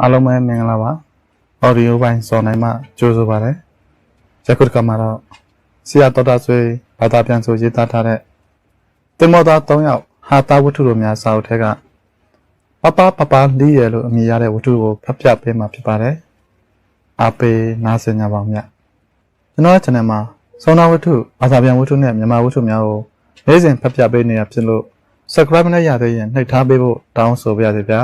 အားလုံးပဲမင်္ဂလာပါ audio ပိုင်းစော်နိုင်မှကြိုးဆိုပါရစေယခုတစ်ခါမှာတော့ဆရာတော်တာဆွေဘာသာပြန်ဆိုရေးသားထားတဲ့တင်မောသား၃ယောက်ဟာတာဝတ္ထုတို့များစာအုပ်ထဲကပပပပလီရလို့အမည်ရတဲ့ဝတ္ထုကိုဖတ်ပြပေးမှာဖြစ်ပါတယ်အားပေးနားဆင်ကြပါဦးမြတ်ကျွန်တော်ရဲ့ channel မှာစောနာဝတ္ထုဘာသာပြန်ဝတ္ထုနဲ့မြန်မာဝတ္ထုများကိုနေ့စဉ်ဖတ်ပြပေးနေတာဖြစ်လို့ subscribe နဲ့ရသေးရင်နှိပ်ထားပေးဖို့တောင်းဆိုပါရစေဗျာ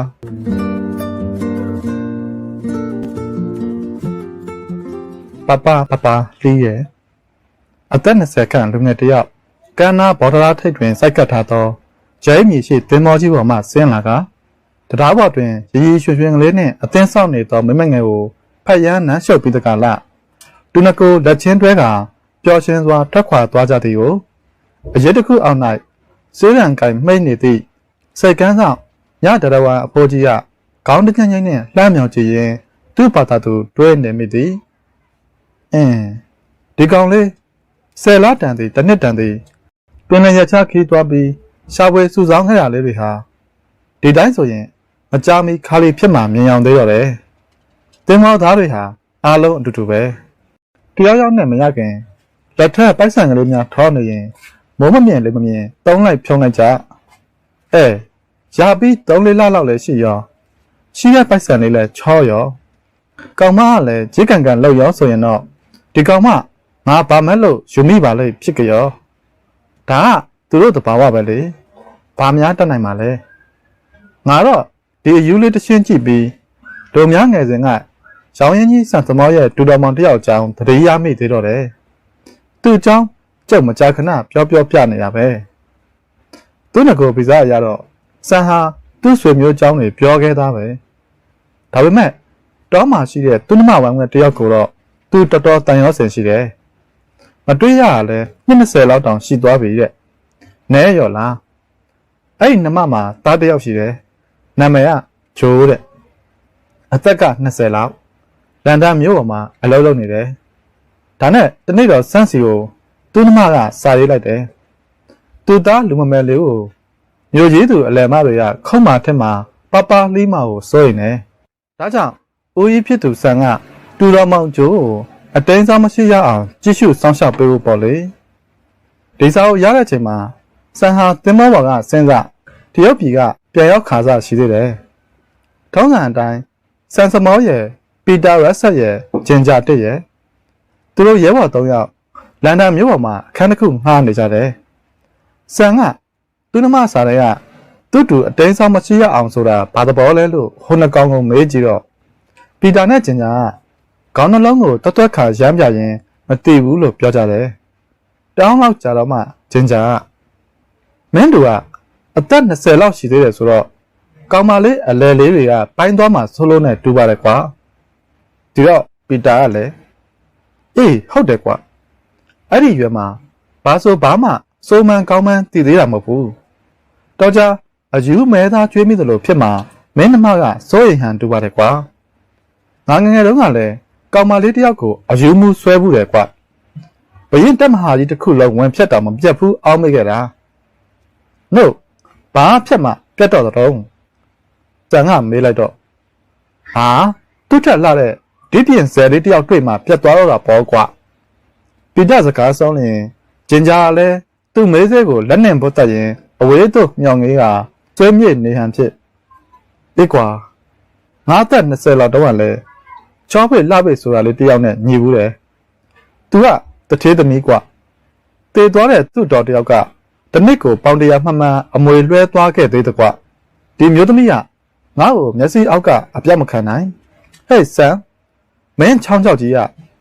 ပပပပလီးရဲ့အသက်20ခန့်လူငယ်တစ်ယောက်ကန်းနာဘော်ဒရာထိပ်တွင်စိုက်ကပ်ထားသောဂျဲမြေရှိသင်္ဘောကြီးပေါ်မှဆင်းလာကတရားဘော်တွင်ရည်ရည်ရွှင်ရွှင်ကလေးနှင့်အသင်းဆောက်နေသောမမငယ်ကိုဖတ်ရမ်းနမ်းရှုပ်ပြီးတကလတူနကိုလက်ချင်းတွဲကပျော်ရွှင်စွာထွက်ခွာသွားကြသည်ကိုအရေးတစ်ခုအောင်၌စေးရန်ကင်မှိတ်နေသည့်စိတ်ကန်းဆောင်ညတရဝါအဖိုးကြီးကခေါင်းတစ်ညှိနှိုင်းနှင့်လှမ်းမြောင်ကြည့်ရင်သူ့ဘာသာသူတွဲနေမိသည် အင်းဒီကောင်လေးဆယ်လတန်သည်တစ်နှစ်တန်သည်ပင်လယ်ရချခီးသွားပြီးရှာဖွေစုဆောင်းခဲ့ရလေးတွေဟာဒီတိုင်းဆိုရင်မကြာမီခါလီဖြစ်မှမြင်အောင်သေးတော့တယ်တင်မောသားတွေဟာအားလုံးအတူတူပဲတယောက်ယောက်နဲ့မရခင်လက်ထက်ပိုက်ဆံကလေးများထောနေရင်မိုးမမြင်လေးမမြင်တုံးလိုက်ဖြုံးလိုက်ကြအဲရပြီး၃လေးလလောက်လည်းရှိရောရှိတဲ့ပိုက်ဆံလေးလည်းချောရောကောင်မကလည်းဂျစ်ကန်ကန်လောက်ရောဆိုရင်တော့ ဒီကောင်မငါဘာမဲ့လို့ယူမိပါလေဖြစ်ကြရောဒါကသူတို့တဘာဝပဲလေဘာများတတ်နိုင်မှာလဲငါတော့ဒီအယူလေးတစ်ရှင်းကြည့်ပြီးဒုံများငယ်စဉ်ကရောင်ရင်ကြီးစံသမောရဲ့ဒူတော်မောင်တယောက်အကြောင်းသတိရမိသေးတော့တယ်သူ့အကြောင်းကြုတ်မကြခဏပြောပြောပြနေတာပဲသူ့ငကိုဗီဇာရတော့စံဟာသူ့ဆွေမျိုးအကြောင်းတွေပြောခဲ့သားပဲဒါပေမဲ့တောမှာရှိတဲ့သူနှမဝိုင်းကတယောက်ကိုတော့ သူတော်တော်တန်ရောစင်ရှိတယ်။မတွေးရရလဲနှစ်20လောက်တောင်ရှိသွားပြီတဲ့။နဲရော်လား။အဲ့ဒီနှမမှာသားတစ်ယောက်ရှိတယ်။နာမည်ကဂျိုးတဲ့။အသက်က20လောက်။လန်ဒန်မြို့ပေါ်မှာအလုပ်လုပ်နေတယ်။ဒါနဲ့တနေ့တော့စန်းစီကိုသူနှမကစာရေးလိုက်တယ်။သူသားလူမမယ်လေးကိုမြို့ကြီးသူအလယ်မတွေကခုံးမာထက်မှာပပလီးမာကိုစိုးရင်တယ်။ဒါကြောင့်ဦးကြီးဖြစ်သူဆန်က တူတော်မောင်ကျိုးကိုအတင်းစားမရှိရအောင်ကြည့်ရှုစောင့်ရှောက်ပေးဖို့ပေါ့လေဒီစာကိုရတဲ့ချိန်မှာဆန်ဟာတင်မောဘော်ကစဉ်းစားတရုတ်ပြည်ကပြန်ရောက်ခါစားရှိသေးတယ်ထုံးစံအတိုင်းဆန်စမောရဲ့ပီတာရက်ဆက်ရဲ့ဂျင်ဂျာတစ်ရဲ့သူတို့ရဲဘော်၃ယောက်လန်ဒန်မြို့ပေါ်မှာအခန်းတစ်ခုငှားနေကြတယ်ဆန်ကသူနှမစာရဲကသူ့တူအတင်းစားမရှိရအောင်ဆိုတာဘာသဘောလဲလို့ဟိုနှကောင်ကိုမေးကြည့်တော့ပီတာနဲ့ဂျင်ဂျာက ခေါင်းနှလုံးကိုတွတ်တွတ်ခါရမ်းပြရင်မတည်ဘူးလို့ပြောကြတယ်။တောင်းလောက်ကြာတော့မှဂျင်ဂျာကမင်းတို့ကအသက်20လောက်ရှိသေးတယ်ဆိုတော့ကောင်မလေးအလဲလေးတွေကပိုင်းသွားမှဆိုးလို့နဲ့တူပါတယ်ကွာ။ဒီတော့ပီတာကလည်းအေးဟုတ်တယ်ကွာ။အဲ့ဒီရွယ်မှာဘာဆိုဘာမှစိုးမှန်ကောင်းမှန်းတည်သေးတာမဟုတ်ဘူး။တော့ကြအယူမဲသားကျွေးမိသလိုဖြစ်မှာမင်းနှမကစိုးရိမ်ဟန်တူပါတယ်ကွာ။ငါငယ်ငယ်တုန်းကလည်း ကောင်မလေးတစ်ယောက်ကိုအယူမှုဆွဲဘူးတယ်ကွဘရင်တက်မဟာကြီးတစ်ခုလုံးဝင်ဖြတ်တော့မပြတ်ဘူးအောင်းမိခဲ့တာနို့ဘာဖြတ်မှပြတ်တော့တော့တန်ကမေးလိုက်တော့ဟာသူ့ထက်လာတဲ့ဒီပြင်ဇယ်လေးတစ်ယောက်တွေ့မှပြတ်သွားတော့တာပေါ့ကွပိတစကားဆုံးရင်ဂျင်ဂျာလည်းသူ့မေးစေးကိုလက်နဲ့ပုတ်တက်ရင်အဝေးသို့မြောင်ငေးကကျွဲမြေ့နေဟန်ဖြစ်ဒီကွာငါအသက်20လောက်တော့ကလည်း ချောဖေးလှဖေးဆိုတာလေးတယောက်နဲ့ညီဘူးတယ်။ तू ကတထေးသမီးกว่า။တည်သွားတဲ့သူ့တော်တယောက်ကတနစ်ကိုပေါင်တရာမှန်မှန်အမွေလွှဲသွားခဲ့သေးတယ်ကွာ။ဒီမျိုးသမီးကငါ့ကိုမျက်စိအောက်ကအပြတ်မခံနိုင်။ဟဲ့ဆန်မင်းချောင်းချောက်ကြီးက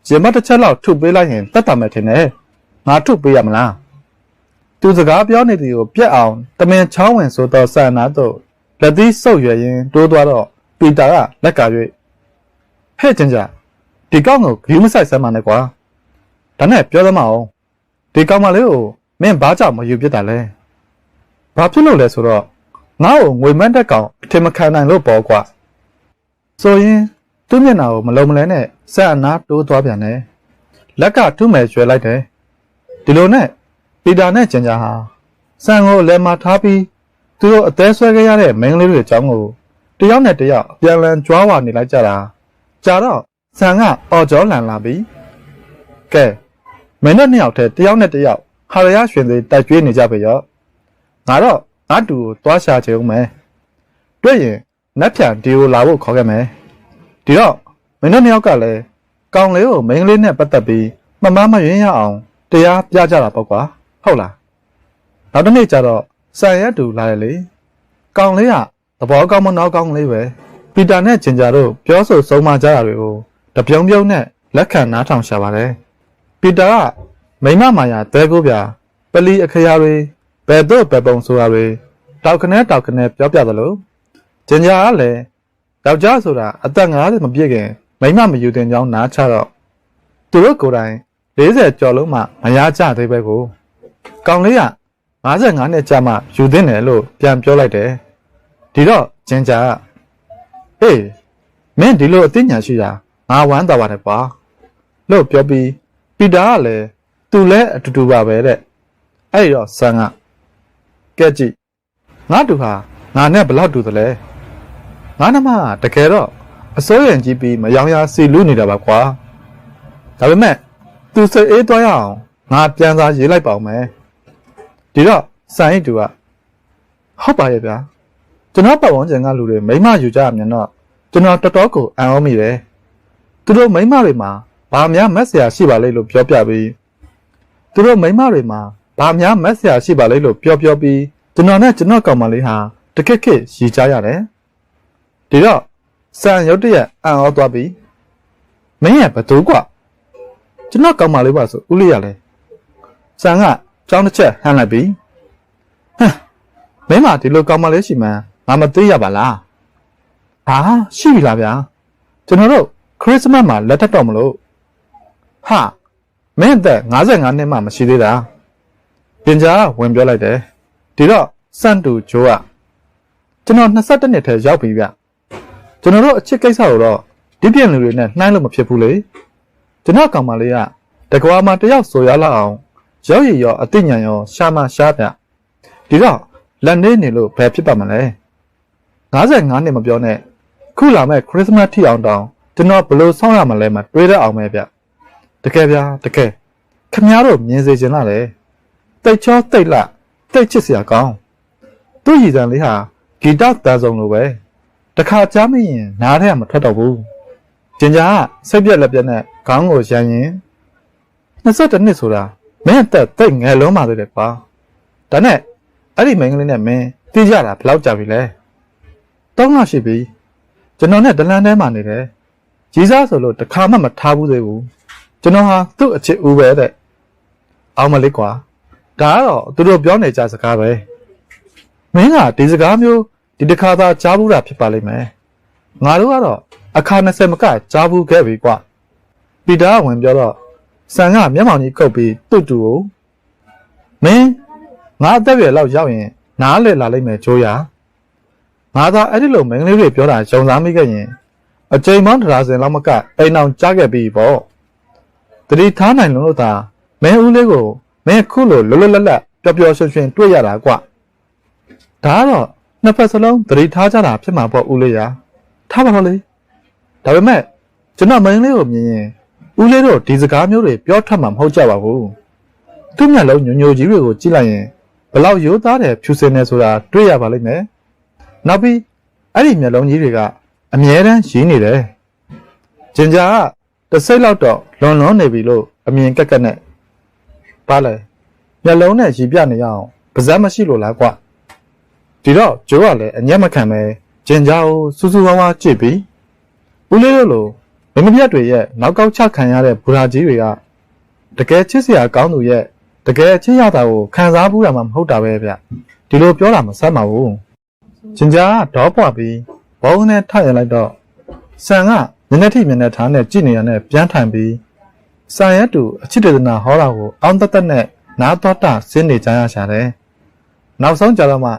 ရင်မတစ်ချက်လောက်ထုပေးလိုက်ရင်တတ်တာမယ်ထင်တယ်။ငါထုပေးရမလား။ तू စကားပြောနေသည်ကိုပြက်အောင်တမင်ချောင်းဝင်ဆိုတော့ဆန်နာတော့လက်သီးဆုပ်ရွယ်ရင်တိုးသွားတော့ ပီတာကလက်က၍ ဟဲ့ကျင်ကြဒီကောင်းကိုဂီးမဆိုင်စမ်းပါနဲ့ကွာဒါနဲ့ပြောသမအောင်ဒီကောင်းမလေးကိုမင်းဘာကြောင့်မယူပြစ်တာလဲဘာဖြစ်လို့လဲဆိုတော့ငါ့ကိုငွေမန်းတက်ကောင်အထင်မခံနိုင်လို့ပေါ့ကွာဆိုရင်သူ့မျက်နှာကိုမလုံးမလဲနဲ့ဆက်အနာတိုးသွားပြန်တယ်လက်ကထုမဲ့ရွှဲလိုက်တယ်ဒီလိုနဲ့ပီတာနဲ့ကျင်ကြဟာဆန်ကိုလည်းမထားပြီးသူတို့အသေးဆွဲခဲ့ရတဲ့မင်းကလေးတွေအကြောင်းကိုတယောက်နဲ့တယောက်ပြန်လည်ကြွားဝါနေလိုက်ကြတာ ကြာတော့ဆန်ကအော်ကြောလန်လာပြီကဲမင်းတို့နှစ်ယောက်တည်းတယောက်နဲ့တယောက်ဟာရရရွှင်စေးတိုက်ကျွေးနေကြပြီရောငါတော့ငါတူကိုသွားရှာချင်ဦးမယ်တွေ့ရင်နက်ဖြန်ဒီကိုလာဖို့ခေါ်ခဲ့မယ်ဒီတော့မင်းတို့နှစ်ယောက်ကလည်းကောင်လေးကိုမိန်းကလေးနဲ့ပတ်သက်ပြီးမမမရင်းရအောင်တရားပြကြတာပေါ့ကွာဟုတ်လားနောက်တစ်နေ့ကျတော့ဆန်ရက်တူလာရလေကောင်လေးကသဘောကောင်းမနောက်ကောင်းလေးပဲ ပီတာနဲ့ဂျင်ဂျာတို့ပြောဆိုဆုံးမကြတာတွေကိုတပြုံပြုံနဲ့လက်ခံနားထောင်ရှာပါတယ်ပီတာကမိမမာယာတဲကိုပြပလီအခရာတွေဘယ်တော့ဘယ်ပုံဆိုတာတွေတောက်ခနဲတောက်ခနဲပြောပြသလိုဂျင်ဂျာကလည်းယောက်ျားဆိုတာအသက်50မပြည့်ခင်မိမမယူတင်ကြောင်းနားချတော့သူတို့ကိုယ်တိုင်40ကျော်လုံးမှမရကြသေးပဲကိုကောင်လေးက55နှစ်ကြာမှယူတင်တယ်လို့ပြန်ပြောလိုက်တယ်ဒီတော့ဂျင်ဂျာက ဟေးမင်းဒီလိုအသိဉာဏ်ရှိတာငါဝမ်းသာပါတယ်ကွာလို့ပြောပြီးပီတာကလည်းသူလည်းအတူတူပါပဲတဲ့အဲ့ဒီတော့ဆန်ကကဲကြည့်ငါတူဟာငါနဲ့ဘလောက်တူသလဲငါနှမကတကယ်တော့အစိုးရံကြီးပြီးမယောင်ရစီလူနေတာပါကွာဒါပေမဲ့သူစိတ်အေးသွားရအောင်ငါပြန်စားရေးလိုက်ပါဦးမယ်ဒီတော့ဆန်အိတ်တူကဟုတ်ပါရဲ့ဗျာ ကျွန်တော်ပတ်ဝန်းကျင်ကလူတွေမိမယူကြရမြန်တော့ကျွန်တော်တော်တော်ကိုအံ့ဩမိတယ်သူတို့မိမတွေမှာဘာများမက်ဆရာရှိပါလိမ့်လို့ပြောပြပြီးသူတို့မိမတွေမှာဘာများမက်ဆရာရှိပါလိမ့်လို့ပြောပြောပြီးကျွန်တော်နဲ့ကျွန်တော်ကောင်မလေးဟာတခက်ခက်ရည်ကြရတယ်ဒီတော့ဆန်ရုတ်တရက်အံ့ဩသွားပြီးမင်းရဲ့ဘသူကွကျွန်တော်ကောင်မလေးပါဆိုဦးလေးရလဲဆန်ကကြောင်းတစ်ချက်ဟမ်းလိုက်ပြီးဟမ်မင်းမဒီလိုကောင်မလေးရှိမှန်း ငါမသိရပါလားဟာရှိပြီလားဗျာကျွန်တော်တို့ခရစ်စမတ်မှာလက်ထပ်တော့မလို့ဟာမင်းအသက်55နှစ်မှမရှိသေးတာပြင်ကြားကဝင်ပြောလိုက်တယ်ဒီတော့စန့်တူဂျိုးကကျွန်တော်22နှစ်ထဲရောက်ပြီဗျကျွန်တော်တို့အချစ်ကိစ္စကိုတော့ဒီပြင်းလူတွေနဲ့နှိုင်းလို့မဖြစ်ဘူးလေကျွန်တော်ကောင်မလေးကတကွာမှာတယောက်ဆိုရလောက်အောင်ရောက်ရည်ရောအသိဉာဏ်ရောရှာမရှားဗျဒီတော့လက်နေနေလို့ဘယ်ဖြစ်ပါမလဲ 55နှစ်မပြောနဲ့ခုလာမဲ့ခရစ်စမတ်ထီအောင်တောင်ကျွန်တော်ဘယ်လိုဆောင်းရမလဲမတွေးရအောင်ပဲဗျတကယ်ဗျာတကယ်ခမည်းတော်မြင်စေချင်လာလေတိတ်ချောတိတ်လတိတ်ချစ်စရာကောင်းသူ့ရည်စံလေးဟာဂီတတန်ဆောင်လိုပဲတခါကြားမရင်နားထဲကမထွက်တော့ဘူးကျင်ကြားကစိတ်ပြက်လက်ပြက်နဲ့ခေါင်းကိုရမ်းရင်22နှစ်ဆိုတာမင်းအသက်တိတ်ငယ်လုံးပါသေးတယ်ကွာဒါနဲ့အဲ့ဒီမိန်းကလေးနဲ့မင်းသိကြတာဘယ်လောက်ကြာပြီလဲ တောင်းလာရှိပြီကျွန်တော်နဲ့ဒလန်ထဲမှာနေတယ်ကြီးစားဆိုလို့တခါမှမထားဘူးသေးဘူးကျွန်တော်ဟာသူ့အချစ်ဦးပဲတဲ့အောင်မလေးကွာဒါကတော့သူတို့ပြောနေကြစကားပဲမင်းကဒီစကားမျိုးဒီတစ်ခါသာကြားဘူးတာဖြစ်ပါလိမ့်မယ်ငါတို့ကတော့အခါ20မကကြားဘူးခဲ့ပြီကွာပီတာကဝင်ပြောတော့ဆန်ကမျက်မှောင်ကြီးခုတ်ပြီးတွတ်တူကိုမင်းငါအသက်ရွယ်လောက်ရောက်ရင်နားလေလာလိမ့်မယ်ကြိုးရ ငါသာအဲ့ဒီလိုမင်းကလေးတွေပြောတာဂျုံစားမိခဲ့ရင်အချိန်မောင်းတရားစင်လောက်မကအိမ်အောင်ကြားခဲ့ပြီပေါ့တတိထားနိုင်လုံးလို့သာမင်းဦးလေးကိုမင်းခုလိုလွတ်လွတ်လပ်လပ်ပျော်ပျော်ရွှင်ရွှင်တွေ့ရတာကွဒါကတော့နှစ်ဖက်စလုံးတတိထားကြတာဖြစ်မှာပေါ့ဦးလေးရထားပါတော့လေဒါပေမဲ့ကျွန်တော်မင်းလေးကိုမြင်ရင်ဦးလေးတို့ဒီစကားမျိုးတွေပြောထွက်မှာမဟုတ်ကြပါဘူးသူ့မျက်လုံးညိုညိုကြီးတွေကိုကြည့်လိုက်ရင်ဘလောက်ရိုးသားတယ်ဖြူစင်နေဆိုတာတွေ့ရပါလိမ့်မယ် နောက်ပြီးအဲ့ဒီမျက်လုံးကြီးတွေကအမြဲတမ်းရင်းနေတယ်ဂျင်ဂျာကတစ်စိတ်လောက်တော့လွန်လွန်နေပြီလို့အမြင်ကက်ကက်နဲ့ပါလေမျက်လုံးနဲ့ရည်ပြနေရအောင်ပါဇက်မရှိလို့လားကွဒီတော့ဂျိုးကလည်းအညက်မခံပဲဂျင်ဂျာကိုစူးစူးဝါးဝါကြည့်ပြီးဦးလေးတို့လိုမမပြတ်တွေရဲ့နောက်ကောက်ချခံရတဲ့ဘူရာကြီးတွေကတကယ်ချစ်စရာကောင်းသူရဲ့တကယ်ချစ်ရတာကိုခံစားဘူးတာမှမဟုတ်တာပဲဗျဒီလိုပြောတာမဆမ်းပါဘူး ဂျင်ဂျာကတော့ပွားပြီးဘောင်းနဲ့ထရလိုက်တော့ဆန်ကမျက်နှာထိမျက်နှာထားနဲ့ကြည့်နေရတဲ့ပြန်ထိုင်ပြီးဆန်ရက်တူအချစ်တေသနာဟောတာကိုအောင်းတက်တက်နဲ့နားတော်တာဆင်းနေကြရရှာတယ်နောက်ဆုံးကြတော့မှ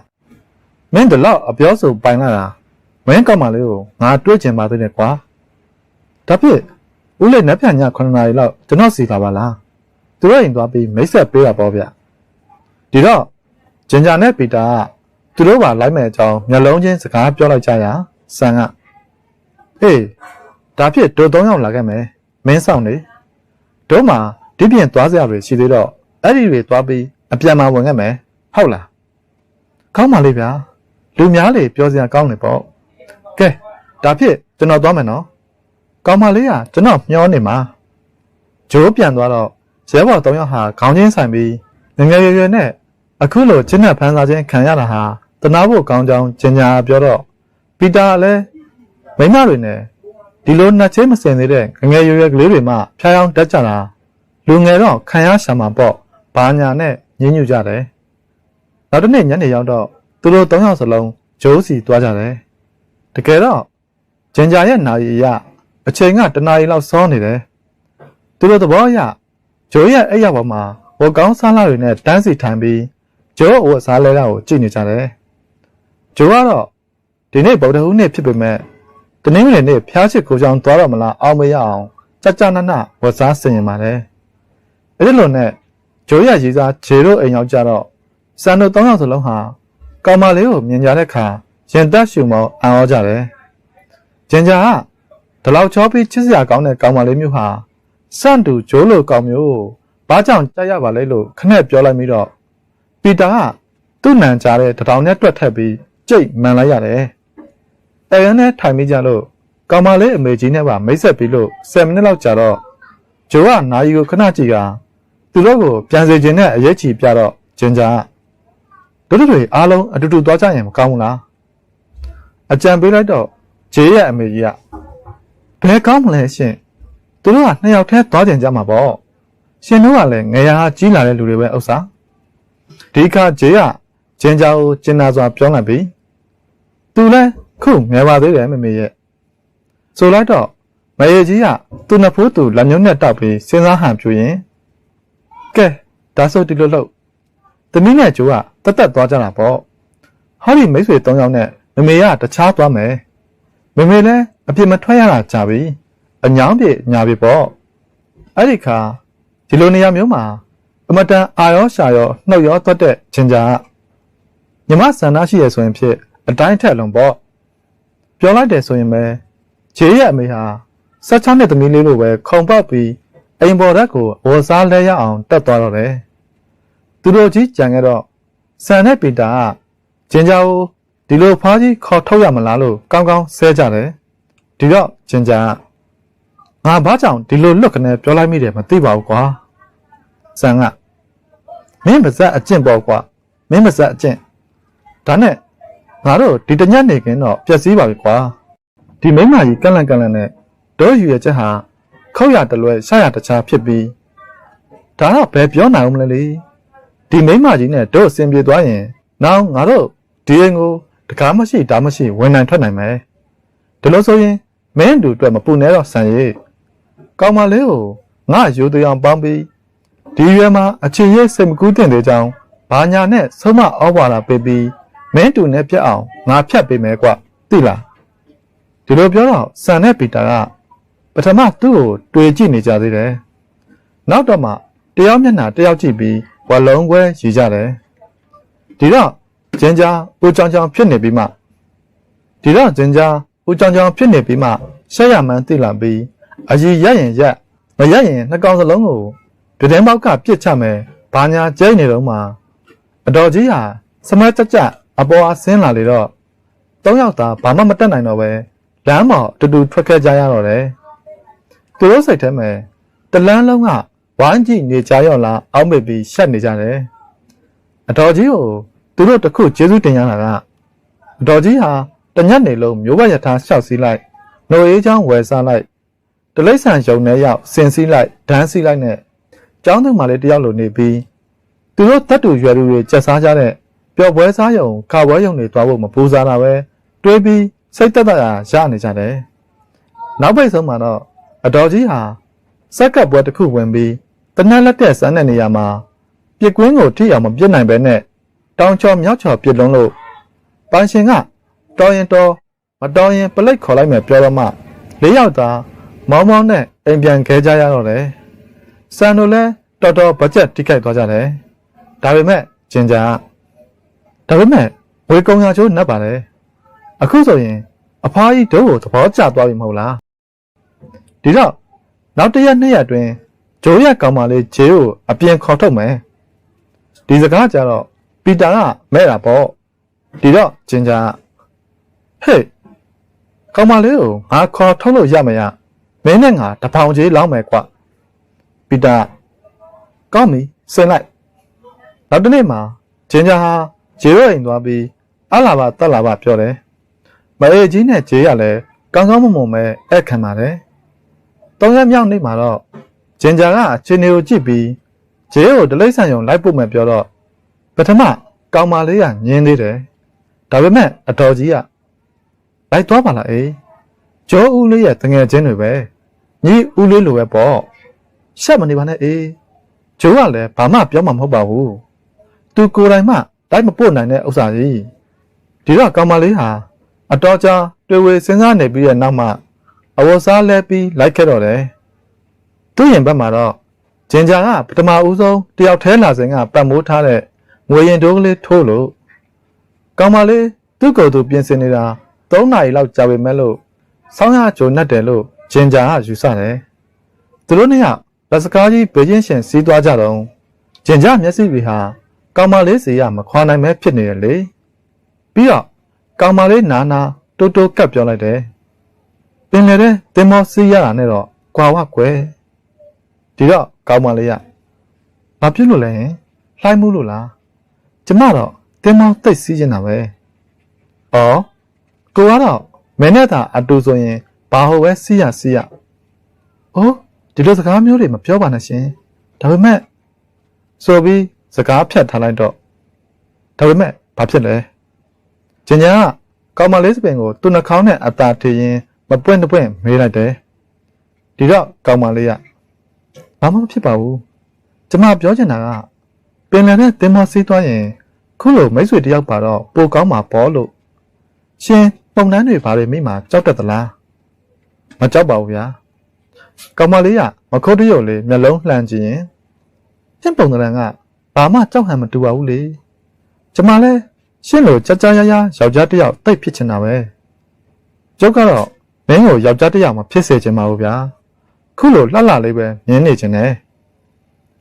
မင်းတို့တော့အပြောဆိုပိုင်လာတာမင်းကောက်မလေးကိုငါတွေးကျင်ပါသေးတယ်ကွာဒါဖြစ်ဦးလေးနက်ဖြန်ည9နာရီလောက်ကျွန်တော်စီလာပါလားသူတို့အိမ်သွားပြီးမိတ်ဆက်ပေးတာပေါ့ဗျဒီတော့ဂျင်ဂျာနဲ့ပီတာက သူတို့ပါလိုက်မယ်အကြောင်းမျက်လုံးချင်းစကားပြောလိုက်ကြရဆန်ကအေးဒါဖြစ်တို့သုံးယောက်လာခဲ့မယ်မင်းဆောင်နေတို့မှာဒီပြင်သွားစရာတွေရှိသေးတော့အဲ့ဒီတွေသွားပြီးအပြန်มาဝင်ခဲ့မယ်ဟုတ်လားကောင်းပါလေဗျာလူများလေပြောစရာကောင်းနေပေါ့ကဲဒါဖြစ်ကျွန်တော်သွားမယ်နော်ကောင်းပါလေကကျွန်တော်မျောနေမှာဂျိုးပြန်သွားတော့ရဲဘော်သုံးယောက်ဟာခေါင်းချင်းဆိုင်ပြီးငငယ်ရွယ်ရွယ်နဲ့အခုလိုကျင်းနဲ့ဖန်စားခြင်းခံရတာဟာ တနာဖို့ကောင်းကြောင်းကျင်ညာပြောတော့ပီတာကလည်းမိမတွေနဲ့ဒီလိုနှက်ချင်းမစင်သေးတဲ့ငငယ်ရွယ်ရွယ်ကလေးတွေမှဖျားယောင်းတက်ကြတာလူငယ်တော့ခံရရှာမှာပေါ့ဘာညာနဲ့ညှဉ်းညူကြတယ်နောက်တစ်နေ့ညနေရောက်တော့သူတို့သုံးယောက်စလုံးဂျိုးစီသွားကြတယ်တကယ်တော့ကျင်ညာရဲ့နာရီအရအချိန်ကတနာရီလောက်စောနေတယ်သူတို့သဘောအရဂျိုးရဲ့အဲ့ရောက်ပေါ်မှာဝတ်ကောင်းစားလာတွေနဲ့တန်းစီထိုင်ပြီးဂျိုးအဝတ်စားလဲတာကိုကြည့်နေကြတယ် ဂျိုးကတော့ဒီနေ့ဗုဒ္ဓဟူးနေ့ဖြစ်ပေမဲ့တနင်္ဂနွေနေ့ဖျားချစ်ကိုကြောင်သွားတော့မလားအောင်မရအောင်ကြကြနနဝတ်စားဆင်ရင်ပါတယ်အဲ့ဒီလိုနဲ့ဂျိုးရရေးစားဂျေတို့အိမ်ရောက်ကြတော့စံတို့၃ယောက်စလုံးဟာကောင်မလေးကိုမြင်ကြတဲ့အခါရင်သက်ရှူမောအံ့ဩကြတယ်ဂျင်ဂျာကဒီလောက်ချောပြီးချစ်စရာကောင်းတဲ့ကောင်မလေးမျိုးဟာစန့်တူဂျိုးလိုကောင်မျိုးဘာကြောင့်ကြက်ရပါလဲလို့ခနဲ့ပြောလိုက်ပြီးတော့ပီတာကသူ့နံကြားတဲ့တထောင်နဲ့တွက်ထက်ပြီး ကြိတ်မှန်လိုက်ရတယ်။အဲရန်နဲ့ထိုင်မိကြလို့ကောင်မလေးအမေကြီးနဲ့ပါမိတ်ဆက်ပြီးလို့10မိနစ်လောက်ကြာတော့ဂျိုးကနာယီကိုခဏကြည့်ကသူတို့ကိုပြန်စေခြင်းနဲ့အရေးချီပြတော့ဂျင်ဂျာကတို့တွေအားလုံးအတူတူသွားကြရင်မကောင်းဘူးလား။အကြံပေးလိုက်တော့ဂျေးရဲ့အမေကြီးကဘယ်ကောင်းမလဲရှင်။သူတို့ကနှစ်ယောက်တည်းသွားကြင်ကြမှာပေါ့။ရှင်တို့ကလည်းငရဟာကြီးလာတဲ့လူတွေပဲဥစ္စာ။ဒီခါဂျေးကဂျင်ဂျာကိုကျင်နာစွာပြောလိုက်ပြီ။ သူလည်းခုငယ်ပါသေးတယ်မမေရဲ့။ဆိုလိုက်တော့မရေကြီးကသူ့နှစ်ဖိုးသူလက်မျိုးနဲ့တောက်ပြီးစဉ်းစားဟန်ပြူရင်ကဲဒါဆိုဒီလိုလုပ်သမီးနဲ့ကျိုးကတက်တက်သွားကြတာပေါ့။ဟောဒီမိတ်ဆွေ၃ယောက်နဲ့မမေကတခြားသွားမယ်။မမေလည်းအပြစ်မထွက်ရတာကြာပြီ။အညောင်းပြေညာပြေပေါ့။အဲ့ဒီခါဒီလိုနေရာမျိုးမှာအမတန်အာရောရှာရောနှုတ်ရောသွက်တဲ့ဂျင်ဂျာကညီမဆန္ဒရှိရဆိုရင်ဖြစ် အတိုင်းထက်လုံးပေါ့ပြောလိုက်တယ်ဆိုရင်ပဲဂျေးရဲ့အမေဟာ16နှစ်သမီးလေးလိုပဲခုံပေါက်ပြီးအိမ်ပေါ်ဓာတ်ကိုဝေါ်စားလဲရအောင်တက်သွားတော့တယ်သူတို့ကြီးကြံခဲ့တော့ဆန်နဲ့ပီတာကဂျင်ဂျာကိုဒီလိုဖားကြီးခေါ်ထုတ်ရမလားလို့ကောင်းကောင်းဆဲကြတယ်ဒီတော့ဂျင်ဂျာကငါဘာကြောင့်ဒီလိုလွတ်ကနေပြောလိုက်မိတယ်မသိပါဘူးကွာဆန်ကမင်းပါဇက်အကျင့်ပေါ့ကွာမင်းပါဇက်အကျင့်ဒါနဲ့ ငါတို့ဒီတညက်နေခင်းတော့ပျက်စီးပါပြီကွာဒီမိမကြီးကန့်လန့်ကန့်လန့်နဲ့တို့ယူရဲ့ချက်ဟာခောက်ရတလွဲရှာရတခြားဖြစ်ပြီးဒါတော့ဘယ်ပြောနိုင်အောင်မလဲလေဒီမိမကြီးနဲ့တို့အဆင်ပြေသွားရင်နောက်ငါတို့ဒီရင်ကိုတကားမရှိဒါမရှိဝင်နိုင်ထွက်နိုင်မယ်ဒီလိုဆိုရင်မင်းတို့အတွက်မပူနေတော့ဆန်ရီကောင်းမလေးကိုငါယူသွေးအောင်ပေါင်းပြီးဒီရွယ်မှာအခြေရေးစိတ်မကူးတင်တဲ့ကြောင်းဘာညာနဲ့ဆုံးမဩဝါဒပေးပြီး မင်းတူနဲ့ပြတ်အောင်ငါဖြတ်ပေးမယ်ကွသိလားဒီလိုပြောတော့ဆန်နဲ့ပီတာကပထမသူ့ကိုတွေ့ကြည့်နေကြသေးတယ်နောက်တော့မှတယောက်မျက်နှာတယောက်ကြည့်ပြီးဝါလုံးခွဲယူကြတယ်ဒီတော့ကျင်းကြားဦးချောင်းချောင်းဖြစ်နေပြီးမှဒီတော့ကျင်းကြားဦးချောင်းချောင်းဖြစ်နေပြီးမှရှက်ရမှန်းသိလာပြီးအကြီးရက်ရင်ရက်မရက်ရင်နှစ်ကောင်စလုံးကိုပြတင်းပေါက်ကပြစ်ချမယ်ဘာညာကျိနေတော့မှအတော်ကြီးဟာစမတ်ကြကြ အပေါ်အားဆင်းလာလေတော့သုံးယောက်သားဘာမှမတက်နိုင်တော့ပဲလမ်းပေါ်တူတူထွက်ခဲ့ကြရတော့တယ်သူတို့စိတ်ထဲမှာတလန်းလုံးကဝိုင်းကြည့်နေကြရောလားအောက်မေ့ပြီးရှက်နေကြတယ်အတော်ကြီးကိုသူတို့တခုကျေးဇူးတင်ရတာကအတော်ကြီးဟာတညက်နေလုံးမျိုးဘရထားလျှောက်စီးလိုက်နှုတ်အေးချောင်းဝယ်စားလိုက်တလိษံယုံထဲရောက်စင်စည်းလိုက်ဒန်းစည်းလိုက်နဲ့ကျောင်းသူမလေးတယောက်လိုနေပြီးသူတို့တတ်တူရွယ်လူတွေကြက်စားကြတဲ့ ပျော်ပွဲစားယုံခါပွဲယုံတွေတွားဖို့မပူစားတာပဲတွေးပြီးစိတ်သက်သာရာရနေကြတယ်နောက်ပိတ်ဆုံးမှာတော့အတော်ကြီးဟာစက်ကပ်ပွဲတစ်ခုဝင်ပြီးတနက်လက်တဲ့စမ်းတဲ့နေရာမှာပြစ်ကွင်းကိုထိအောင်မပြစ်နိုင်ပဲနဲ့တောင်ချော်မြောက်ချော်ပြစ်လုံးလို့ပန်းရှင်ကတော်ရင်တော်မတော်ရင်ပလိတ်ခေါ်လိုက်မယ်ပြောတော့မှလေးယောက်သားမောင်းမောင်းနဲ့အိမ်ပြန်ခဲကြရတော့တယ်စံတို့လည်းတော်တော်ဘကြက်တိခိုက်သွားကြတယ်ဒါပေမဲ့ကျင်ကြာ ဒါပေမဲ့ဝေကုံရချိုးနှက်ပါလေအခုဆိုရင် အဖွားကြီးတို့ကိုသဘောကျသွားပြီမဟုတ်လားဒီတော့နောက်တစ်ရက်နှစ်ရက်အတွင်းဂျိုးရက်ကောင်မလေးဂျေကိုအပြင်ခေါ်ထုတ်မယ်ဒီစကားကြတော့ပီတာကမဲ့တာပေါ့ဒီတော့ဂျင်ဂျာကဟေးကောင်မလေးကိုငါခေါ်ထုတ်လို့ရမရမင်းနဲ့ငါတပေါင်ကြီးလောင်းမယ်ကွပီတာကောင်းပြီဆင်လိုက်နောက်တစ်နေ့မှာဂျင်ဂျာဟာ ဂျေရောအိမ်သွားပြီးအလာပါတက်လာပါပြောတယ်မအေးကြီးနဲ့ဂျေရလည်းကောင်းကောင်းမွန်မွန်ပဲအဲ့ခံပါတယ်သုံးရက်မြောက်နေ့မှာတော့ဂျင်ဂျာကအချင်းနေကိုကြည့်ပြီးဂျေကိုဒလိမ့်ဆန်ယုံလိုက်ပို့မယ်ပြောတော့ပထမကောင်မလေးကညင်းသေးတယ်ဒါပေမဲ့အတော်ကြီးကလိုက်သွားပါလားအေးဂျိုးဦးလေးရဲ့တငယ်ချင်းတွေပဲညီဦးလေးလိုပဲပေါ့ရှက်မနေပါနဲ့အေးဂျိုးကလည်းဘာမှပြောမှာမဟုတ်ပါဘူးသူကိုယ်တိုင်မှ တိုက်မပို့နိုင်တဲ့ဥစ္စာကြီးဒီတော့ကောင်မလေးဟာအတော်ကြာတွေ့ဝေစဉ်းစားနေပြီးတဲ့နောက်မှအဝတ်စားလဲပြီးလိုက်ခဲ့တော့တယ်သူ့ရင်ဘက်မှာတော့ဂျင်ဂျာကပထမဦးဆုံးတယောက်ထဲလာစဉ်ကပတ်မိုးထားတဲ့ငွေရင်တိုးကလေးထိုးလို့ကောင်မလေးသူ့ကိုယ်သူပြင်ဆင်နေတာ၃နာရီလောက်ကြာပေမဲ့လို့ဆောင်းရကြုံနဲ့တယ်လို့ဂျင်ဂျာကယူဆတယ်သူတို့နှစ်ယောက်လက်စကားကြီးဘေးချင်းရှင်စီးသွားကြတော့ဂျင်ဂျာမျက်စိတွေဟာ ကောင်မလေးစီကမခွာနိုင်မဲဖြစ်နေတယ်လေပြီးတော့ကောင်မလေးနာနာတိုးတိုးကပ်ပြောလိုက်တယ်ပင်လေတဲ့တင်မောစီးရတာနဲ့တော့ကွာဝကွယ်ဒီတော့ကောင်မလေးကဘာဖြစ်လို့လဲဟင်လှိုင်းမှုလို့လားကျမတော့တင်မောတိတ်စီးနေတာပဲဩကိုကတော့မင်းနဲ့သာအတူဆိုရင်ဘာဟုတ်ပဲစီးရစီးရဩဒီလိုစကားမျိုးတွေမပြောပါနဲ့ရှင်ဒါပေမဲ့ဆိုပြီး စကားဖြတ်ထားလိုက်တော့ဒါပေမဲ့ဘာဖြစ်လဲကျင်ညာကကောင်မလေးစပင်ကိုသူ့နှာခေါင်းနဲ့အသာထည့်ရင်းမပွင့်တပွင့်မေးလိုက်တယ်ဒီတော့ကောင်မလေးကဘာမှမဖြစ်ပါဘူးကျမပြောချင်တာကပင်လယ်နဲ့တင်မဆေးသွားရင်ခုလိုမိတ်ဆွေတယောက်ပါတော့ပိုကောင်းမှာပေါ့လို့ရှင်ပုံနှန်းတွေဘာတွေမိမှကြောက်တတ်သလားမကြောက်ပါဘူးဗျာကောင်မလေးကမခုတ်တရုပ်လေးမျက်လုံးလှမ်းကြည့်ရင်ရှင်းပုံသဏ္ဍာန်က ဘာမှကြောက်ဟန်မတူပါဘူးလေကျမလည်းရှင်းလို့ကြကြရရယောက်ျားတစ်ယောက်တိတ်ဖြစ်ချင်တာပဲကျုပ်ကတော့မင်းကိုယောက်ျားတစ်ယောက်မဖြစ်စေချင်ပါဘူးဗျာခုလိုလှလှလေးပဲမြင်နေချင်တယ်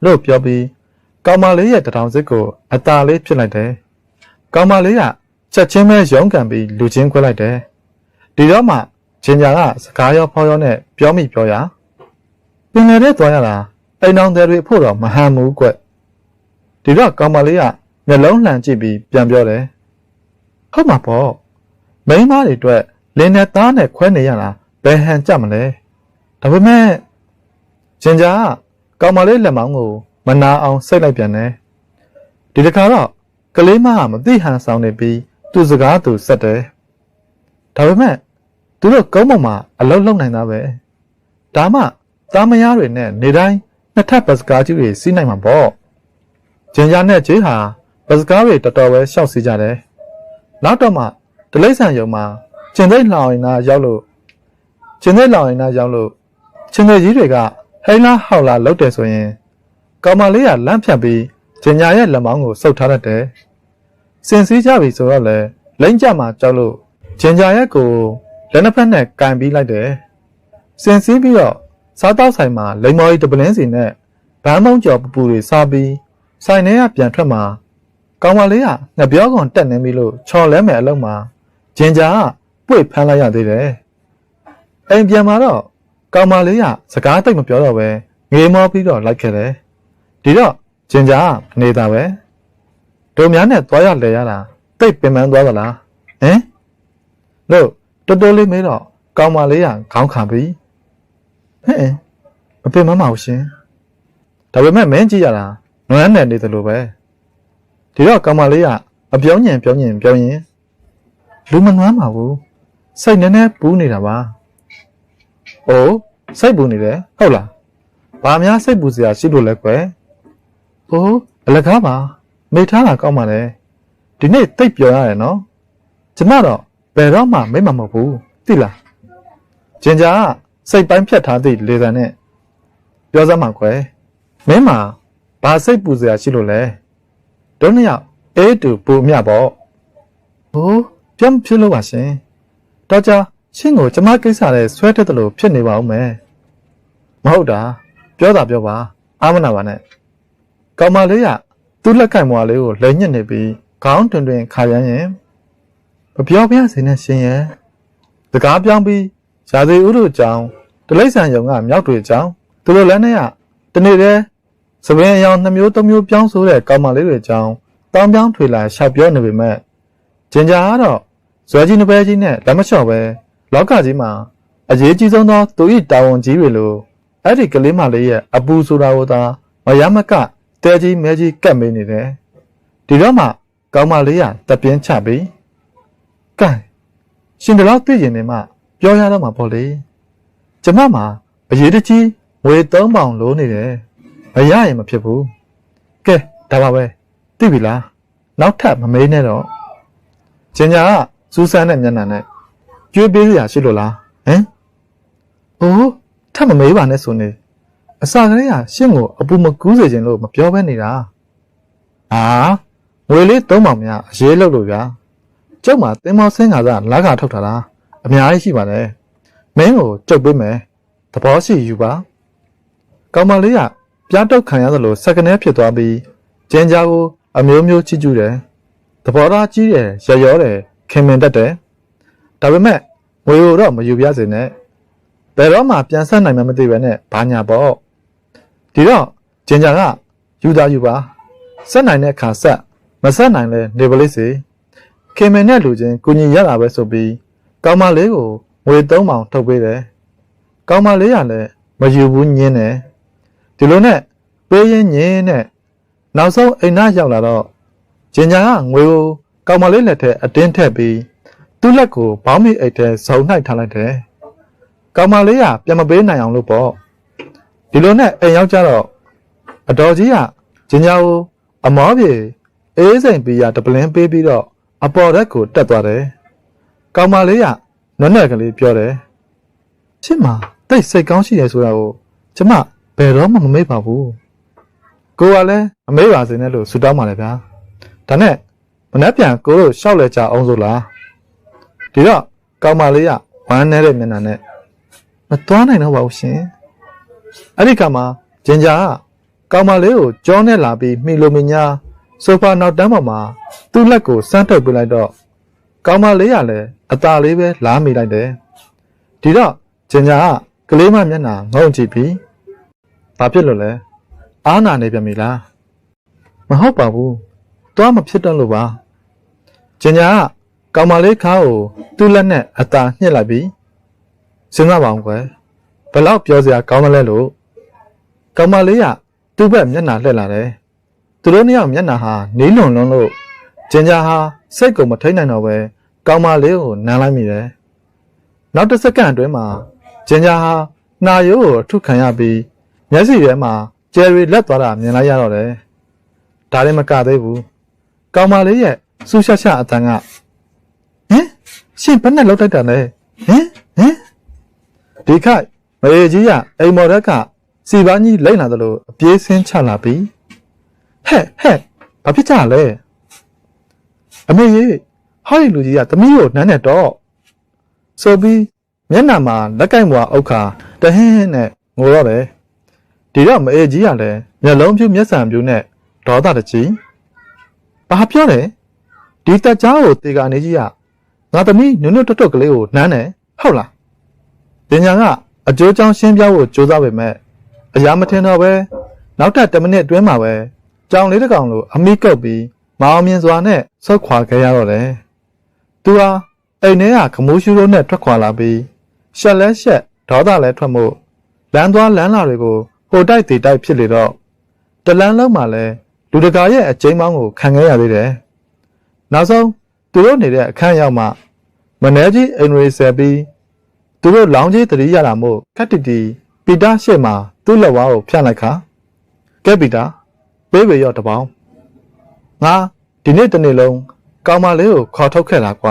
လို့ပြောပြီးကောင်မလေးရဲ့တထောင်စစ်ကိုအตาလေးဖြစ်လိုက်တယ်ကောင်မလေးကချက်ချင်းပဲရုန်းကန်ပြီးလူချင်းခွဲလိုက်တယ်ဒီတော့မှဂျင်ညာကစကားရောဖောရောနဲ့ပြောမိပြောရပင်လယ်ထဲသွားရတာအိမ်အောင်တွေတွေဖို့တော့မဟန်ဘူးကွ ဒီတော့ကောင်မလေးကမျက်လုံးလှန်ကြည့်ပြီးပြန်ပြောတယ်ဟုတ်မှာပေါ့မိန်းမတွေအတွက်လင်းနဲ့သားနဲ့ခွဲနေရတာဘယ်ဟန်ကြမလဲဒါပေမဲ့ဂျင်ဂျာကကောင်မလေးလက်မောင်းကိုမနာအောင်စိတ်လိုက်ပြန်တယ်ဒီတခါတော့ကလေးမကမသိဟန်ဆောင်နေပြီးသူ့စကားသူဆက်တယ်ဒါပေမဲ့သူတို့ကုန်းပေါ်မှာအလုံးလုံးနိုင်တာပဲဒါမှသားမယားတွေနဲ့နေတိုင်းနှစ်ထပ်ပတ်စကားကြီးတွေစီးနိုင်မှာပေါ့ ဂျင်ဂျာနဲ့ဂျေးဟာပတ်စကားတွေတော်တော်ပဲရှောက်စီကြတယ်နောက်တော့မှဒလိမ့်ဆန်ယုံမှာကျင်သိလှောင်ရင်သားရောက်လို့ကျင်သိလှောင်ရင်သားရောက်လို့ချင်းသေးကြီးတွေကဟိန်းလားဟောက်လားလောက်တယ်ဆိုရင်ကောင်မလေးကလမ်းဖြတ်ပြီးဂျင်ညာရဲ့လက်မောင်းကိုစုပ်ထားတတ်တယ်စင်စည်းကြပြီဆိုတော့လေလိမ့်ကြမှာကြောက်လို့ဂျင်ညာရဲ့ကိုလက်နှစ်ဖက်နဲ့ကင်ပြီးလိုက်တယ်စင်စည်းပြီးတော့စားတောက်ဆိုင်မှာလိမ္မော်ရီတပလင်းစီနဲ့ဗန်းမုံကျော်ပူပူတွေစားပြီး ဆိုင်ထဲကပြန်ထွက်မှာကောင်မလေးကငပြောကောင်တက်နေပြီလို့ချော်လဲမယ်အလုံးမှာဂျင်ဂျာကပွေဖမ်းလိုက်ရသေးတယ်အိမ်ပြန်มาတော့ကောင်မလေးကစကားတိတ်မပြောတော့ပဲငေးမောပြီးတော့လိုက်ခဲ့တယ်ဒီတော့ဂျင်ဂျာကနေတာပဲတို့များနဲ့သွားရလဲရတာတိတ်ပင်ပန်းသွားသလားဟမ်လို့တော်တော်လေးမေးတော့ကောင်မလေးကခေါင်းခံပြီးဟဲ့မပင်မမအောင်ရှင်ဒါပေမဲ့မင်းကြည့်ရတာ နွမ်းနယ်နေတယ်လို့ပဲဒီတော့ကောင်မလေးကအပြောင်းညံပြောင်းညံပြောင်းရင်လူမနွမ်းပါဘူးစိတ်နည်းနည်းပူးနေတာပါ။အိုးစိတ်ပူနေတယ်ဟုတ်လား။ဘာများစိတ်ပူစရာရှိလို့လဲကွယ်။အိုးအလကားပါမိထားတာကောက်ပါလေ။ဒီနေ့တိတ်ပြောရတယ်နော်။ကျမတော့ဘယ်တော့မှမိမမဟုတ်ဘူးသိလား။ဂျင်ဂျာကစိတ်ပိုင်းဖြတ်ထားသည့်လေသံနဲ့ပြောစမ်းမှာကွယ်။မင်းမှာ ဘာစိတ်ပူစရာရှိလို့လဲ။တို့နှစ်ယောက်အေးတူပူမြပေါ့။ဟိုးပြမ်ဖြစ်လို့ပါရှင်တော့ကြာရှင့်ကိုကျမကိစ္စနဲ့ဆွဲတက်တယ်လို့ဖြစ်နေပါဦးမယ်မဟုတ်တာပြောတာပြောပါအာမနာပါနဲ့ကောင်မလေးကသူ့လက်ကင်မွာလေးကိုလက်ညှစ်နေပြီးခေါင်းတွင်တွင်ခါရမ်းရင်မပြောပြစေနဲ့ရှင်ရဲ့စကားပြောင်းပြီးရာဇီဥတို့ကြောင့်တလိษံယုံကမြောက်တွေကြောင့်သူတို့လည်းနဲ့ကတနေ့တည်း စပင်းအယောင်နှမျိုးသုံးမျိုးပြောင်းဆိုတဲ့ကောင်မလေးတွေကြောင့်တောင်းပြောင်းထွေလာရှောက်ပြောနေပေမဲ့ဂျင်ဂျာကတော့ဇွဲကြီးနှစ်ပဲကြီးနဲ့လက်မလျှော့ပဲလောကကြီးမှာအရေးကြီးဆုံးသောသူ၏တာဝန်ကြီးတွေလိုအဲ့ဒီကလေးမလေးရဲ့အပူဆိုတာကိုသာမရမကတဲကြီးမဲကြီးကတ်မေးနေတယ်ဒီတော့မှကောင်မလေးကတပြင်းချပြီးကဲရှင်တို့သိရင်နေမှပြောရတော့မှာပေါ့လေကျမမှာအရေးတကြီးငွေ3ပေါင်လိုနေတယ် မရရင်မဖြစ်ဘူးကဲဒါပါပဲသိပြီလားနောက်ထပ်မမေးနဲ့တော့ကျင်ညာကစူးစမ်းတဲ့မျက်နှာနဲ့ကြွေးပေးစရာရှိလို့လားဟမ်အိုးထပ်မမေးပါနဲ့ဆိုနေအစာကလေးကရှင့်ကိုအပူမကူးစေခြင်းလို့မပြောဘဲနေတာဟာငွေလေး3ပေါင်များအရေးလောက်လို့ဗျာကျုပ်မှာတင်းမောဆင်းကားကလာခါထုတ်ထားတာအများကြီးရှိပါတယ်မင်းကိုကြုတ်ပေးမယ်သဘောရှိယူပါကောင်မလေးက ပြားတုတ်ခံရသလိုစက္ကနေဖြစ်သွားပြီးကျင်းကြားကိုအမျိုးမျိုးချစ်ကျူးတယ်သဘောထားကြီးတယ်ရရောတယ်ခင်မင်တတ်တယ်ဒါပေမဲ့ငွေကိုတော့မယူပြစေနဲ့ဘယ်တော့မှပြန်ဆက်နိုင်မှမသိပဲနဲ့ဘာညာပေါ့ဒီတော့ကျင်းကြားကယူသားယူပါဆက်နိုင်တဲ့အခါဆက်မဆက်နိုင်လဲနေပါလိမ့်စေခင်မင်နဲ့လူချင်းကိုညီရတာပဲဆိုပြီးကောင်မလေးကိုငွေ3ပေါင်ထုတ်ပေးတယ်ကောင်မလေးကလည်းမယူဘူးညင်းတယ် ဒီလိုနဲ့ပေးရင်ညင်းနဲ့နောက်ဆုံးအိမ်သားရောက်လာတော့ဂျင်ညာကငွေကိုကောင်မလေးလက်ထဲအတင်းထည့်ပြီးသူ့လက်ကိုဘောင်းမိအိတ်ထဲဇုံနှိုက်ထားလိုက်တယ်ကောင်မလေးကပြန်မပေးနိုင်အောင်လို့ပေါ့ဒီလိုနဲ့အိမ်ရောက်ကြတော့အတော်ကြီးကဂျင်ညာကိုအမောပြေအေးစိန်ပြီးရတပလင်းပေးပြီးတော့အပေါ်ဓာတ်ကိုတက်သွားတယ်ကောင်မလေးကနွက်နွက်ကလေးပြောတယ်ချစ်မတိတ်စိတ်ကောင်းရှိတယ်ဆိုတာကိုကျမ ဘယ်တော့မှမမေ့ပါဘူးကိုကလည်းမမေ့ပါစေနဲ့လို့ဆုတောင်းပါလေဗျာဒါနဲ့မနှက်ပြန်ကိုတို့ရှောက်လဲကြအောင်ဆိုလားဒီတော့ကောင်မလေးကဝမ်းနေတဲ့မျက်နှာနဲ့မသွားနိုင်တော့ပါဘူးရှင်အဲ့ဒီခါမှာဂျင်ဂျာကကောင်မလေးကိုကြောနဲ့လာပြီးမိလိုမညာဆိုဖာနောက်တန်းပေါ်မှာသူ့လက်ကိုစမ်းထုတ်ပြလိုက်တော့ကောင်မလေးကလည်းအตาလေးပဲလားမိလိုက်တယ်ဒီတော့ဂျင်ဂျာကကလေးမမျက်နှာငုံကြည့်ပြီး ဘာဖြစ်လို့လဲအားနာနေပြန်ပြီလားမဟုတ်ပါဘူးသွားမဖြစ်တော့လို့ပါဂျင်ဂျာကကောင်မလေးခါကိုသူ့လက်နဲ့အตาညှစ်လိုက်ပြီးစဉ်းစားပါအောင်ကွယ်ဘယ်တော့ပြောစရာကောင်းမလဲလို့ကောင်မလေးကသူ့ဘက်မျက်နှာလှည့်လာတယ်သူတို့နှစ်ယောက်မျက်နှာဟာနေလွန်လွန်းလို့ဂျင်ဂျာဟာစိတ်ကိုမထိန်နိုင်တော့ပဲကောင်မလေးကိုနမ်းလိုက်မိတယ်နောက်တစ်စက္ကန့်အတွင်းမှာဂျင်ဂျာဟာနှာရိုးကိုထုခံရပြီး မျက်စိထဲမှာကျယ်ရီလက်သွားတာမြင်လိုက်ရတော့တယ်ဒါလည်းမကသေးဘူးကောင်မလေးရဲ့စူးရှက်ရှက်အတန်ကဟင်ရှင်ဘယ်နဲ့လောက်တိုက်တာလဲဟင်ဟင်ဒီခိုက်မရေကြီးကအိမ်မော်ရက်ကစီပန်းကြီးလိမ့်လာသလိုအပြေးဆင်းချလာပြီးဟဲ့ဟဲ့ဘာဖြစ်ကြလဲအမေကြီးဟောဒီလူကြီးကသမီးကိုနမ်းနေတော့ဆိုပြီးမျက်နှာမှာလက်ကင်ဘွားအုတ်ခါတဟင်းဟင်းနဲ့ငိုတော့တယ် ဒီတော့မအေးကြီးကလည်းမျက်လုံးပြူမျက်စံပြူနဲ့ဒေါသတကြီးဘာပြောလဲဒီတက်ကြားကိုတေကနေကြီးကငါသမီးနွနွတွတ်တွတ်ကလေးကိုနမ်းတယ်ဟုတ်လားပညာကအကျိုးကြောင့်ရှင်းပြဖို့ကြိုးစားပေမဲ့အရာမထင်တော့ပဲနောက်ထပ်10မိနစ်အတွင်းမှာပဲကြောင်လေးတစ်ကောင်လိုအမိကုတ်ပြီးမအောင်မြင်စွာနဲ့ဆုတ်ခွာခဲ့ရတော့တယ်သူဟာအိမ်ထဲကခမိုးရှူးတို့နဲ့ထွက်ခွာလာပြီးရှက်လဲရှက်ဒေါသလဲထွက်မှုလမ်းသွားလမ်းလာတွေကို ဟိုတိုက်တီတိုက်ဖြစ်လေတော့တလန်းလုံးမှာလဲလူတကာရဲ့အကျိမ်းမောင်းကိုခံခဲ့ရသေးတယ်နောက်ဆုံးသူတို့နေတဲ့အခန်းရောက်မှမနေကြီးအိမ်ရီဆယ်ပြီးသူတို့လောင်းကြီးတတိရတာမို့ခက်တီတီပီတာရှေ့မှာသူ့လက်ဝါးကိုဖြန့်လိုက်ခါကဲပီတာပေးဝေရောတပေါင်းငါဒီနေ့တနေ့လုံးကောင်မလေးကိုခေါ်ထုတ်ခဲ့တာကွ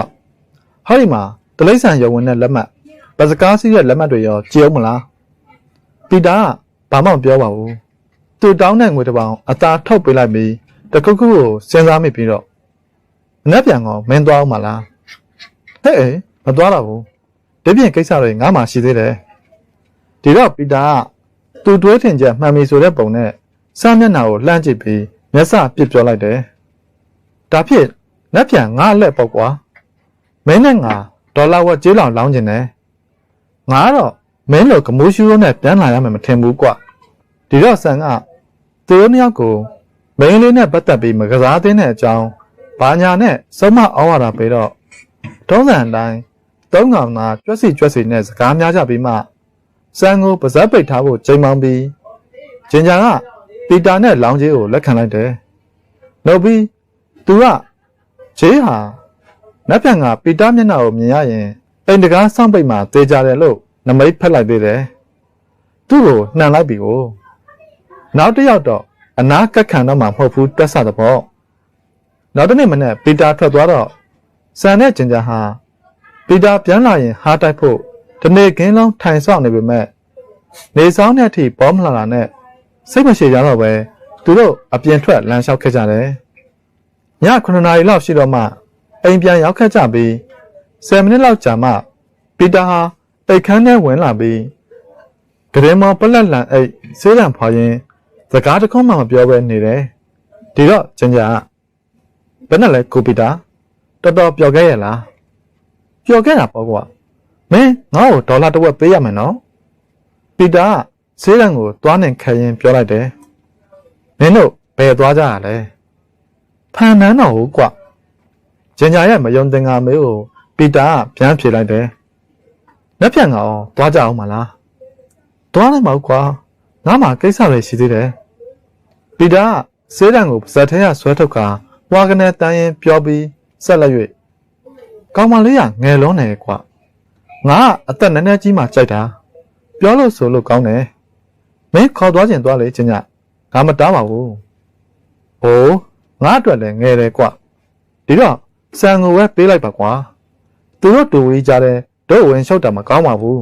ဟောဒီမှာတလိမ့်ဆန်ရုံဝင်တဲ့လက်မှတ်ပစကားစီးတဲ့လက်မှတ်တွေရောကြည့်အောင်မလားပီတာက ဘာမှမပြောပါဘူးသူတောင်းတဲ့ငွေတစ်ပေါင်အသာထုတ်ပေးလိုက်ပြီးတခုခုကိုစဉ်းစားမိပြီးတော့မနှက်ပြန်ကောမင်းသွားအောင်မလားဟဲ့မသွားတော့ဘူးဒီပြင်ကိစ္စတွေငါမှရှိသေးတယ်ဒီတော့ပီတာကသူတွေးထင်ချက်မှန်ပြီဆိုတဲ့ပုံနဲ့စမျက်နှာကိုလှမ်းကြည့်ပြီးမျက်စပစ်ပြောလိုက်တယ်ဒါဖြစ်လက်ပြန်ငါလက်ပေါ့ကွာမင်းနဲ့ငါဒေါ်လာဝက်ကြေးလောင်လောင်းကျင်တယ်ငါကတော့မင်းလိုကမိုးရှူးရိုးနဲ့ပြန်လာရမယ်မထင်ဘူးကွ ဒီတော့ဆန်ကသူတို့နှစ်ယောက်ကိုမင်းလေးနဲ့ပတ်သက်ပြီးမကစားသင်းတဲ့အကြောင်းဘာညာနဲ့စုံမအောင်ရတာပဲတော့တုံးစံအတိုင်းသုံးကောင်သာကြွက်စီကြွက်စီနဲ့စကားများကြပြီးမှစံကိုပါဇက်ပိတ်ထားဖို့ချိန်မောင်းပြီးဂျင်ဂျာကပီတာနဲ့လောင်းကြီးကိုလက်ခံလိုက်တယ်။နောက်ပြီးသူကဂျေးဟာနက်ပြန်ကပီတာမျက်နှာကိုမြင်ရရင်အိမ်တကားစောင့်ပိတ်မှတေးကြတယ်လို့နမိတ်ဖက်လိုက်သေးတယ်။သူ့ကိုနှံလိုက်ပြီကို နောက်တစ်ယောက်တော့အနာကက်ခံတော့မှမဟုတ်ဘူးတွက်ဆတဲ့ပေါ့။နောက်တစ်နေ့မနေ့ပီတာထွက်သွားတော့ဆန်နဲ့ဂျင်ဂျာဟာပီတာပြန်လာရင်ဟားတိုက်ဖို့ဒီနေ့ခင်းလုံးထိုင်ဆောင်နေပေမဲ့နေဆောင်တဲ့အထိပေါ်မလာတာနဲ့စိတ်မရှိကြတော့ပဲသူတို့အပြင်ထွက်လမ်းလျှောက်ခဲ့ကြတယ်။ည9နာရီလောက်ရှိတော့မှအိမ်ပြန်ရောက်ခဲ့ကြပြီး10မိနစ်လောက်ကြာမှပီတာဟာအိတ်ခမ်းထဲဝင်လာပြီးကရဲမောပလက်လန်အိတ်ဆေးရန်ဖွာရင် စကားတစ်ခုမှမပြောဘဲနေတယ်။ဒီတော့ကျင်ကြာဘယ်နဲ့လဲကိုပီတာတော်တော်ပျော်ခဲ့ရလားပျော်ခဲ့တာပေါ့ကွာမင်းငါ့ကိုဒေါ်လာတစ်ဝက်ပေးရမယ်နော်ပီတာကဆေးရန်ကိုသွားနေခရင်ပြောလိုက်တယ်မင်းတို့ဘယ်သွားကြရလဲဖန်နန်းတော်ကိုကွာဂျင်ညာရဲ့မယုံသင်္ကာမေးကိုပီတာကပြန်ဖြေလိုက်တယ်လက်ဖြတ်ငါအောင်သွားကြအောင်မလားသွားလိုက်မဟုတ်ကွာငါမှကိစ္စတွေရှိသေးတယ် ပီတာကဆေးရန်ကိုပါဇက်ထဲကဆွဲထုတ်ကာဝါကနေတန်းရင်ပြောပြီးဆက်လက်၍ကောင်မလေးကငယ်လုံးနေကွာငါကအသက်နည်းနည်းကြီးမှကြိုက်တာပြောလို့ဆိုလို့ကောင်းတယ်မင်းခေါ်သွားခြင်းသွားလေချင်းညငါမတားပါဘူးဟိုးငါအတွက်လည်းငယ်တယ်ကွာဒီတော့စံကိုပဲပေးလိုက်ပါကွာသူတို့တူဝေးကြတဲ့တို့ဝင်လျှောက်တာမကောင်းပါဘူး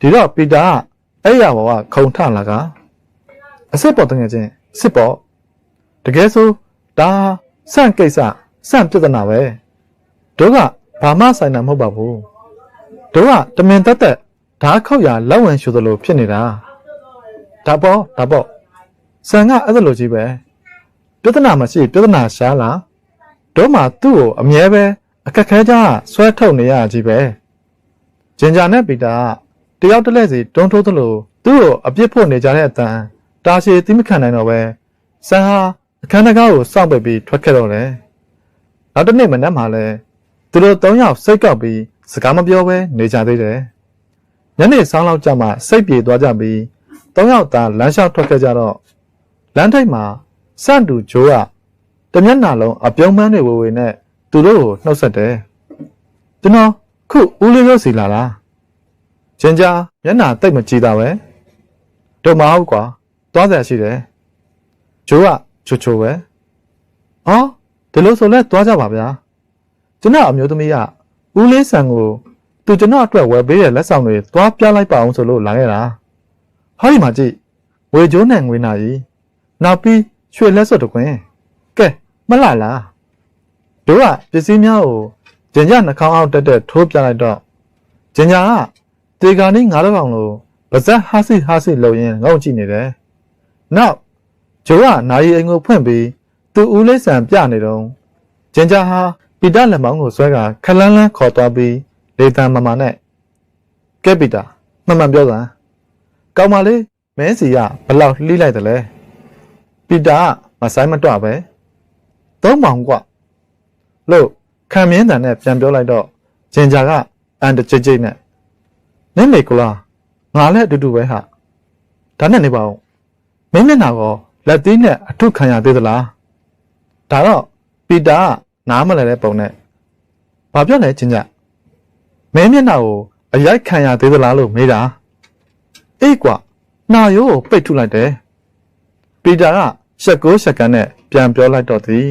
ဒီတော့ပီတာကအဲ့ရဘောကခုံထလာက အစ်စ်ပေါ်တငယ်ချင်းစစ်ပေါ်တကယ်ဆိုဒါစန့်ကိစ္စစန့်ပြဿနာပဲတို့ကဘာမှဆိုင်တာမဟုတ်ပါဘူးတို့ကတမင်တက်တက်ဓာတ်ခောက်ရလက်ဝင်ရှူသလိုဖြစ်နေတာဒါပေါ့ဒါပေါ့ဆန်ကအဲ့ဒါလိုကြီးပဲပြဿနာမရှိပြဿနာရှားလားတို့မှသူ့ကိုအမြဲပဲအခက်ခဲကြဆွဲထုတ်နေရကြီးပဲဂျင်ဂျာနဲ့ပီတာကတယောက်တစ်လက်စီတွန်းထိုးသလိုသူ့ကိုအပြစ်ဖို့နေကြတဲ့အတန် တာရှည်သိမခံနိုင်တော့ပဲဆန်ဟာအခန်းတကားကိုစောင့်ပိတ်ပြီးထွက်ခဲ့တော့တယ်နောက်တစ်နေ့မနက်မှလည်းသူတို့၃ယောက်စိတ်ကောက်ပြီးစကားမပြောဘဲနေကြသေးတယ်ညနေဆောင်းလောက်ကြမှစိတ်ပြေသွားကြပြီး၃ယောက်သားလမ်းလျှောက်ထွက်ခဲ့ကြတော့လမ်းထိပ်မှာစန့်တူဂျိုးကတမျက်နှာလုံးအပြုံးပန်းတွေဝေဝေနဲ့သူတို့ကိုနှုတ်ဆက်တယ်ကျွန်တော်ခုဦးလေးရုပ်စီလာလားဂျင်ဂျာမျက်နှာတိတ်မကြည့်တာပဲတို့မဟုတ်ကွာ သွားစရာရှိတယ်ဂျိုးကချိုချိုပဲအော်ဒီလိုဆိုလဲသွားကြပါဗျာကျွန်တော်အမျိုးသမီးကဦးလေးဆန်ကိုသူကျွန်တော်အတွက်ဝယ်ပေးတဲ့လက်ဆောင်တွေသွားပြလိုက်ပါအောင်ဆိုလို့လာခဲ့တာဟောဒီမှာကြည့်ဝေကျိုးနဲ့ငွေနာကြီးနောက်ပြီးရွှေလက်စွပ်တခွင်ကဲမလာလားတို့ကပစ္စည်းများကိုဂျင်ကြနှာခေါင်းအောက်တက်တက်ထိုးပြလိုက်တော့ဂျင်ညာကတေဂာနီငါးတော့ကောင်လိုပါဇက်ဟာစီဟာစီလုံရင်ငုံကြည့်နေတယ် နောက်ဂျိုးကနာရီအိမ်ကိုဖွင့်ပြီးသူဦးလေးဆန်ပြနေတော့ဂျင်ဂျာဟာပီတာလက်မောင်းကိုဆွဲကခလန်းလန်းခေါ်သွားပြီးလေတံမမနဲ့ကဲပီတာမှန်မှန်ပြောစမ်းကောင်မလေးမင်းစီကဘလောက်လှိလိုက်တယ်လဲပီတာကမဆိုင်မတော့ပဲသုံးမောင်ကွလို့ခံမင်းတန်နဲ့ပြန်ပြောလိုက်တော့ဂျင်ဂျာကအန်တကြိတ်ကြိတ်နဲ့နင်းမေကလာငါလည်းအတူတူပဲဟာဒါနဲ့နေပါဦး မင်းမျက်နှာကောလက်သေးနဲ့အထုခံရသေးသလားဒါတော့ပီတာကနားမလဲတဲ့ပုံနဲ့ဘာပြောလဲချင်းကြမင်းမျက်နှာကိုအရိုက်ခံရသေးသလားလို့မေးတာအေးကွာနာရိုးကိုပိတ်ထုလိုက်တယ်ပီတာကရှက်ကိုရှက်ကန်နဲ့ပြန်ပြောလိုက်တော့သည်